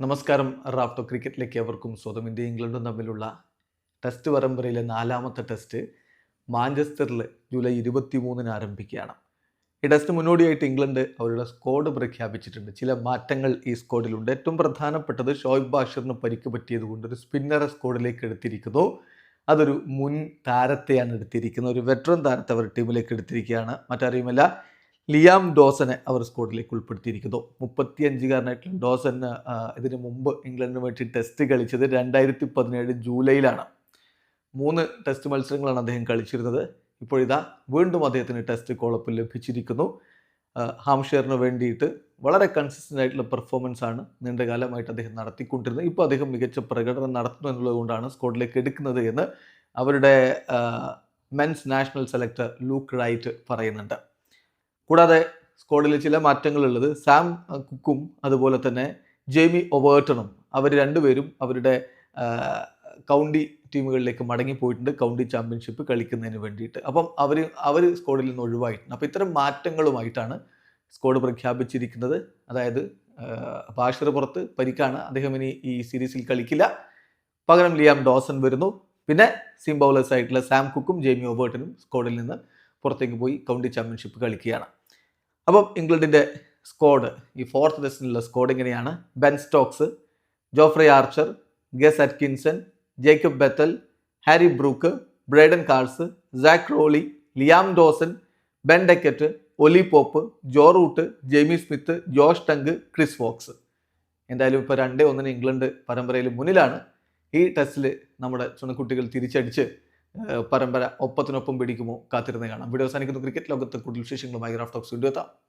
നമസ്കാരം. റാഫ്റ്റോ ക്രിക്കറ്റിലേക്ക് അവർക്കും സ്വതം ഇന്ത്യ ഇംഗ്ലണ്ടും തമ്മിലുള്ള ടെസ്റ്റ് പരമ്പരയിലെ നാലാമത്തെ ടെസ്റ്റ് മാഞ്ചസ്റ്ററിൽ ജൂലൈ ഇരുപത്തി മൂന്നിന് ആരംഭിക്കുകയാണ്. ഈ ടെസ്റ്റ് മുന്നോടിയായിട്ട് ഇംഗ്ലണ്ട് അവരുടെ സ്ക്വാഡ് പ്രഖ്യാപിച്ചിട്ടുണ്ട്. ചില മാറ്റങ്ങൾ ഈ സ്ക്വാഡിലുണ്ട് ഏറ്റവും പ്രധാനപ്പെട്ടത് ഷോയിബ് ബാഷറിന് പരിക്ക് പറ്റിയതുകൊണ്ട് ഒരു സ്പിന്നറെ സ്ക്വാഡിലേക്ക് എടുത്തിരിക്കുന്നു. അതൊരു മുൻ താരത്തെയാണ് എടുത്തിരിക്കുന്നത്. ഒരു വെറ്ററൻ താരത്തെ അവർ ടീമിലേക്ക് എടുത്തിരിക്കുകയാണ്. മറ്റാരെയുമല്ല ലിയാം ഡോസനെ അവർ സ്ക്വാഡിലേക്ക് ഉൾപ്പെടുത്തിയിരിക്കുന്നു. മുപ്പത്തിയഞ്ചുകാരനായിട്ടുള്ള ഡോസൻ ഇതിനു മുമ്പ് ഇംഗ്ലണ്ടിന് വേണ്ടി ടെസ്റ്റ് കളിച്ചത് രണ്ടായിരത്തി പതിനേഴ് ജൂലൈയിലാണ്. മൂന്ന് ടെസ്റ്റ് മത്സരങ്ങളാണ് അദ്ദേഹം കളിച്ചിരുന്നത്. ഇപ്പോഴിതാ വീണ്ടും അദ്ദേഹത്തിന് ടെസ്റ്റ് കോളപ്പ് ലഭിച്ചിരിക്കുന്നു. ഹാംഷെയറിന് വേണ്ടിയിട്ട് വളരെ കൺസിസ്റ്റന്റ് ആയിട്ടുള്ള പെർഫോമൻസ് ആണ് നീണ്ടകാലമായിട്ട് അദ്ദേഹം നടത്തിക്കൊണ്ടിരുന്നത്. ഇപ്പോൾ അദ്ദേഹം മികച്ച പ്രകടനം നടത്തുന്നു എന്നുള്ളതുകൊണ്ടാണ് സ്ക്വാഡിലേക്ക് എടുക്കുന്നത് എന്ന് അവരുടെ men's national selector Luke Wright പറയുന്നുണ്ട്. കൂടാതെ സ്ക്വാഡിൽ ചില മാറ്റങ്ങളുള്ളത് സാം കുക്കും അതുപോലെ തന്നെ ജെയ്മി ഒവേർട്ടണും. അവർ രണ്ടുപേരും അവരുടെ കൗണ്ടി ടീമുകളിലേക്ക് മടങ്ങിപ്പോയിട്ടുണ്ട് കൗണ്ടി ചാമ്പ്യൻഷിപ്പ് കളിക്കുന്നതിന് വേണ്ടിയിട്ട്. അപ്പം അവർ അവർ സ്ക്വാഡിൽ നിന്ന് ഒഴിവായിട്ടുണ്ട്. അപ്പോൾ ഇത്തരം മാറ്റങ്ങളുമായിട്ടാണ് സ്ക്വാഡ് പ്രഖ്യാപിച്ചിരിക്കുന്നത്. അതായത് ബാഷർ പുറത്ത് പരിക്കാണ്. അദ്ദേഹം ഇനി ഈ സീരീസിൽ കളിക്കില്ല. പകരം ലിയാം ഡോസൺ വരുന്നു. പിന്നെ സിം ബൗളേഴ്സ് ആയിട്ടുള്ള സാം കുക്കും ജെയ്മി ഒബേർട്ടനും സ്ക്വാഡിൽ നിന്ന് പുറത്തേക്ക് പോയി കൗണ്ടി ചാമ്പ്യൻഷിപ്പ് കളിക്കുകയാണ്. അപ്പം ഇംഗ്ലണ്ടിന്റെ സ്ക്വാഡ് ഈ ഫോർത്ത് ടെസ്റ്റിനുള്ള സ്ക്വാഡ് ഇങ്ങനെയാണ്. Ben Stokes Jofra Archer Gus Atkinson Jacob Bethell Harry Brook Brydon Carse Zak Crawley Liam Dawson Ben Duckett Ollie Pope Joe Root Jamie Smith Josh Tongue Chris Woakes എന്തായാലും ഇപ്പോൾ രണ്ടേ ഒന്നിന് England പരമ്പരയിൽ മുന്നിലാണ്. ഈ ടെസ്റ്റിൽ നമ്മുടെ ചുണക്കുട്ടികൾ തിരിച്ചടിച്ച് പരമ്പര ഒപ്പത്തിനൊപ്പം പിടിക്കുമോ കാത്തിരുന്ന് കാണാം. വീഡിയോ അവസാനിക്കുന്നു. ക്രിക്കറ്റ് ലോകത്ത് കൂടുതൽ വിശേഷങ്ങളുമായി ഗ്രാഫ് ടോക്സ് വീഡിയോ എത്താം.